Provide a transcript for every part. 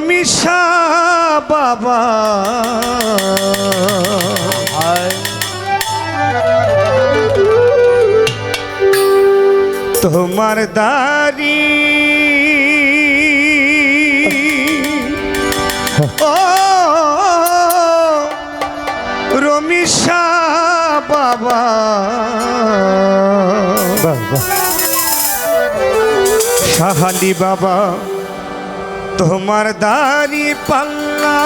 রমিশা বাবা। তোমার দাড়ি। ও রমিশা বাবা। সাহালি বাবা। তোমার দাড়ি পাল্লা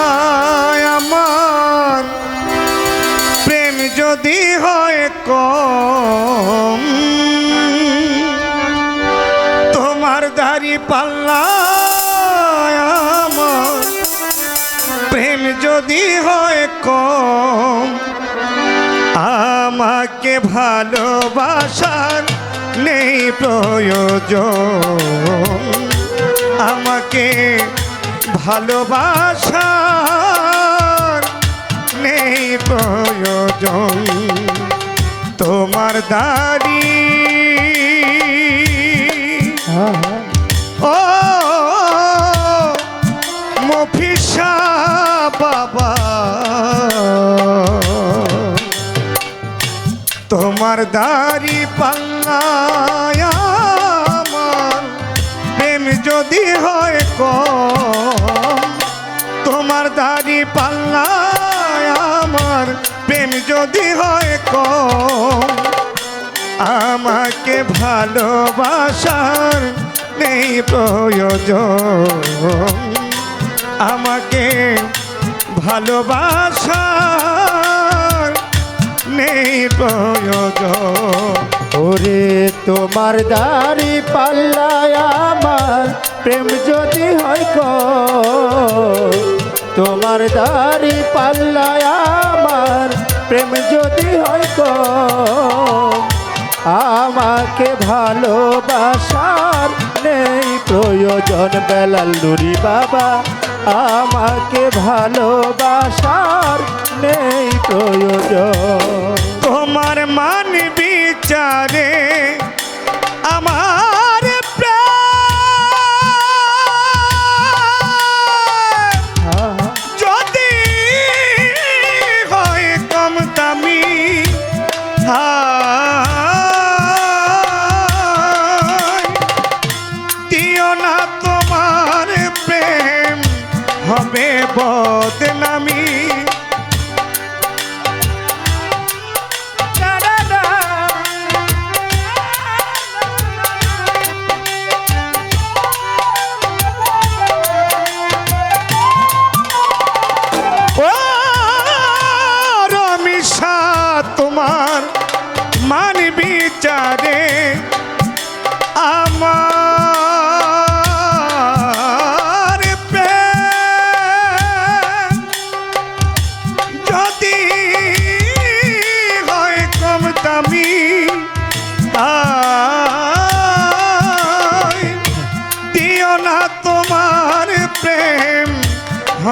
আমার। প্রেম যদি হয় কম, তোমার দাড়ি পাল্লা আমার। প্রেম যদি হয় কম, আমাকে ভালোবাসার নেই প্রয়োজন। আমাকে ভালোবাসার নেই প্রয়োজন। তোমার দাড়ি। ও মফিসা বাবা। তোমার দাড়ি পাল্লায় যদি হয় ক তোমার দাড়ি পাল্লা আমার প্রেম যদি হয় ক আমাকে ভালোবাসার নেই প্রয়োজন। আমাকে ভালোবাসার নেই প্রয়োজন। তোমার দাড়ি পাল্লায় আমার প্রেম যদি হয় তোমার দাড়ি পাল্লায় আমার প্রেম যদি হয় আমাকে ভালোবাসার নেই প্রয়োজন বেলাল নুরি বাবা। আমাকে ভালোবাসার নেই প্রয়োজন। তোমার মান বিচারে হবে বদনামি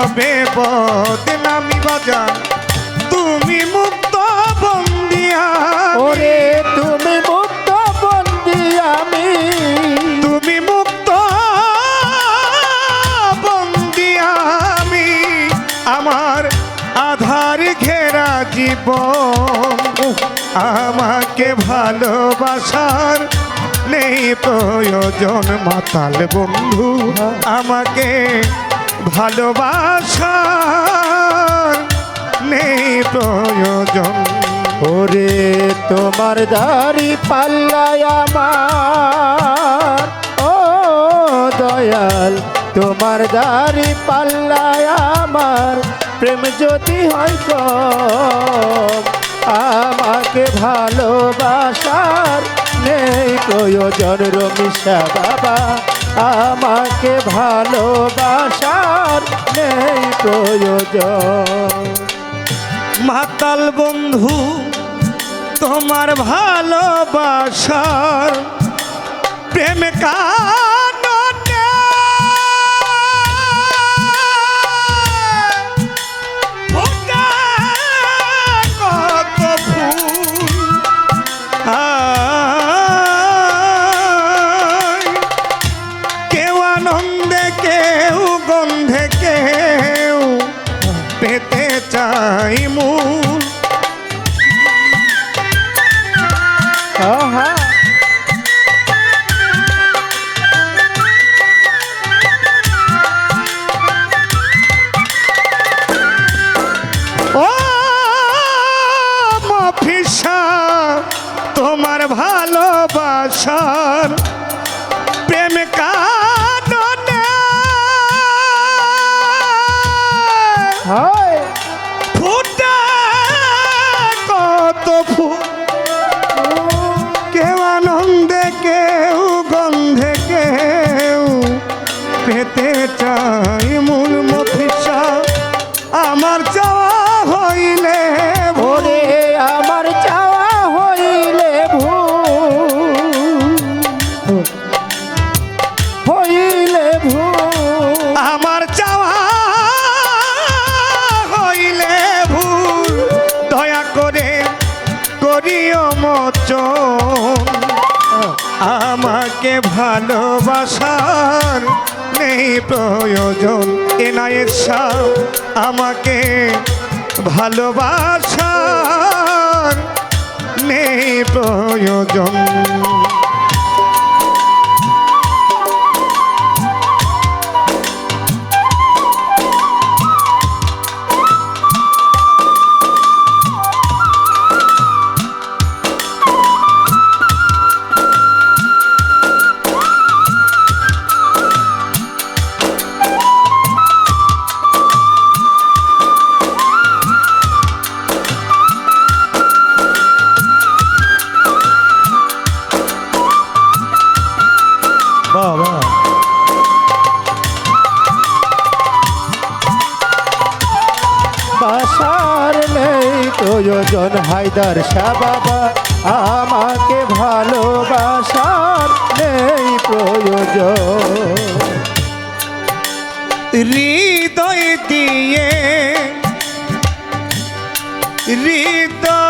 হবে বদনামি বাজান তুমি মুক্ত বন্দিয়া ওরে তুমি মুক্ত বন্দি আমি। তুমি মুক্ত বন্দি আমি। আমার আধার ঘেরা জীবন। আমাকে ভালোবাসার নেই প্রয়োজন মাতাল বন্ধু। আমাকে ভালোবাসার নেই প্রয়োজন। ওরে, তোমার দাড়ি পাল্লায় আমার। ও দয়াল, তোমার দাড়ি পাল্লায় আমার। প্রেম যদি হয় আমাকে ভালোবাসার নেই প্রয়োজন। রমিশা বাবা আমাকে ভালোবাসার নেই প্রয়োজন। মাতাল বন্ধু তোমার ভালোবাসার প্রেম মোচন আমাকে ভালোবাসার নেই প্রয়োজন। এনায়ের সাহ আমাকে ভালোবাসার নেই প্রয়োজন। প্রয়োজন হায়দার শাহ আমাকে ভালোবাসার নেই প্রয়োজন। হৃদয় দিয়ে হৃদয়ে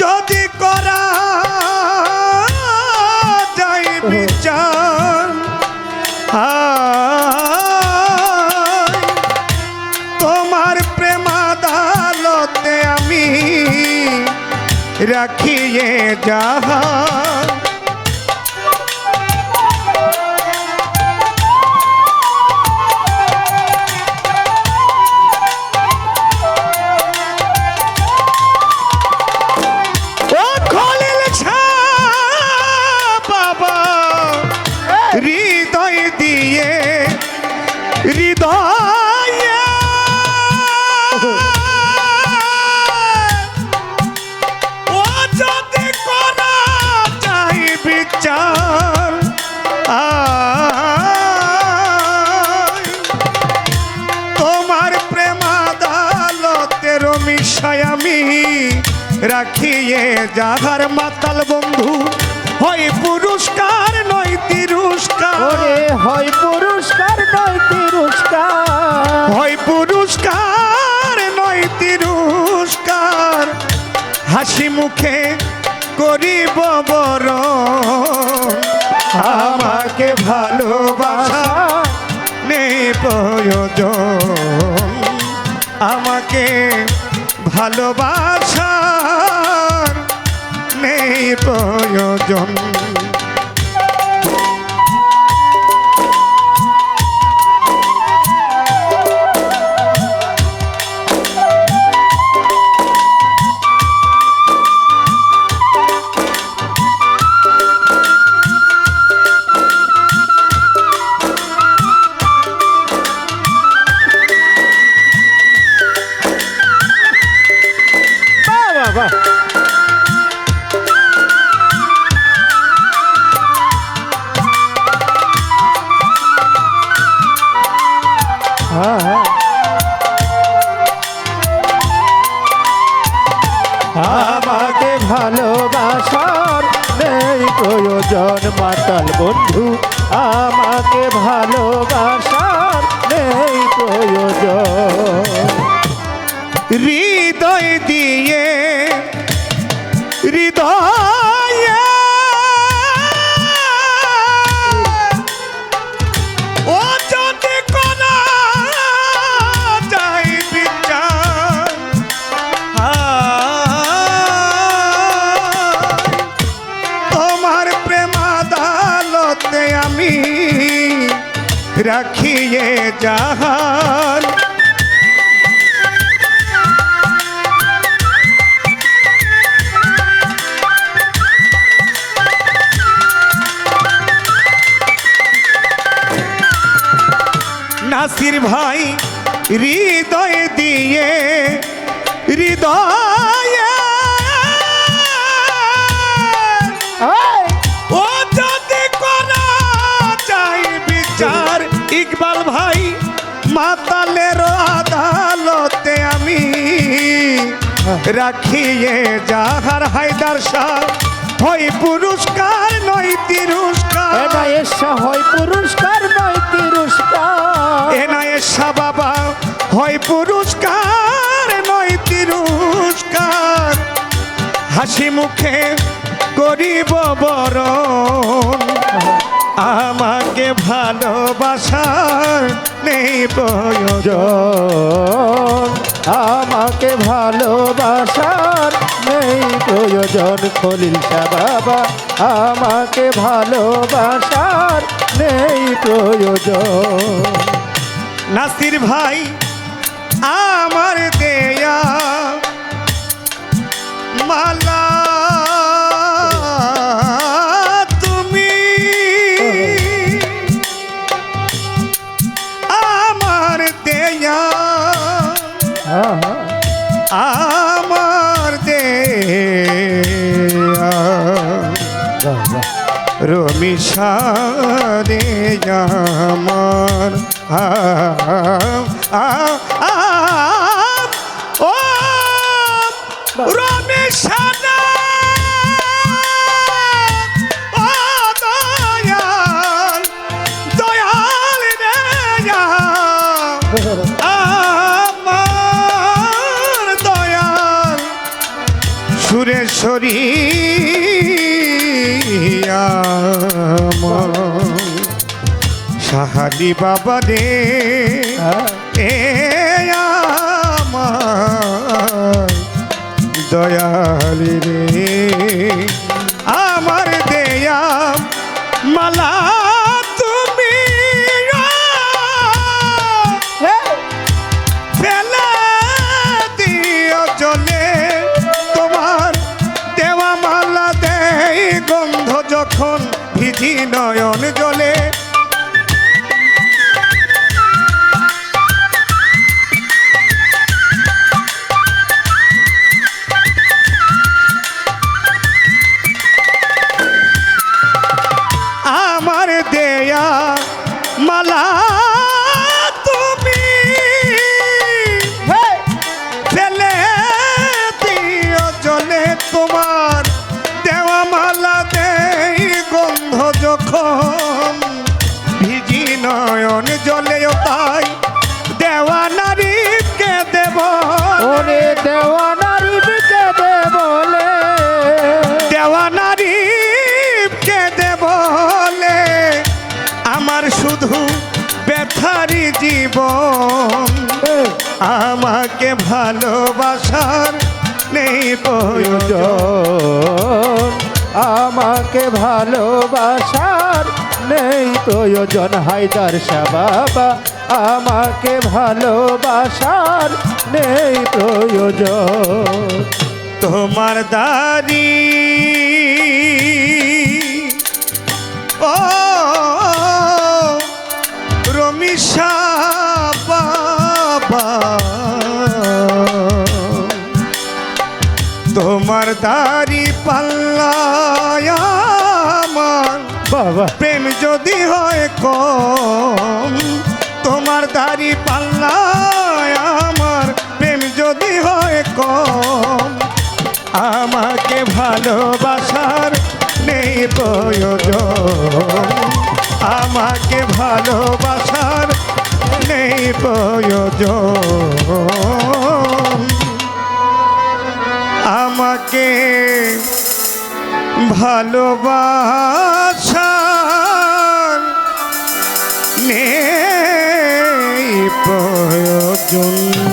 যদি করা যায় বিচার তোমার প্রেমাদালতে আমি রাখিয়ে যাহা ও রাখিয়ে যাহার মাতাল বন্ধু হয় পুরস্কার নয় তিরস্কার। হয় পুরস্কার নয় তিরস্কার। হয় পুরস্কার নয় তিরস্কার। হাসি মুখে করিব বড় আমাকে ভালোবাসা নেই প্রয়োজন। আমাকে ভালোবাসার নেই প্রয়োজন। প্রয়োজন মাতাল বন্ধু আমাকে ভালোবাসার নেই প্রয়োজন। হৃদয় দিয়ে ये जहान नासिर भाई रीदो রাখিয়ে যাহার হায়দার শাহ হই পুরস্কার নয় তিরস্কার। হয় পুরস্কার নয় তিরস্কার। এ এসা বাবা হয় পুরস্কার নয় তিরস্কার। হাসি মুখে করিব বরণ আমাকে ভালোবাসার নেই প্রয়োজন। আমাকে ভালোবাসার নেই প্রয়োজন খলিল বাবা। আমাকে ভালোবাসার নেই প্রয়োজন। নাসির ভাই আমার দেয়া মালা তুমি। আমার দেয়া আমার দে দে রমি সারে আমার আ আমার সাহালি বাবা আমার দয়ালি রে। ভিজি নয়ন জলে শুধু ব্যথারি জীবন। আমাকে ভালোবাসার নেই প্রয়োজন। আমাকে ভালোবাসার নেই প্রয়োজন। হায়দার বাবা আমাকে ভালোবাসার নেই প্রয়োজন। তোমার দাড়ি হয় তোমার দাড়ি পাল্লায় আমার প্রেম যদি হয় কম, আমাকে ভালোবাসার নেই প্রয়োজন। আমাকে ভালোবাসার নেই প্রয়োজন। আমাকে ভালোবাসার নেই প্রয়োজন।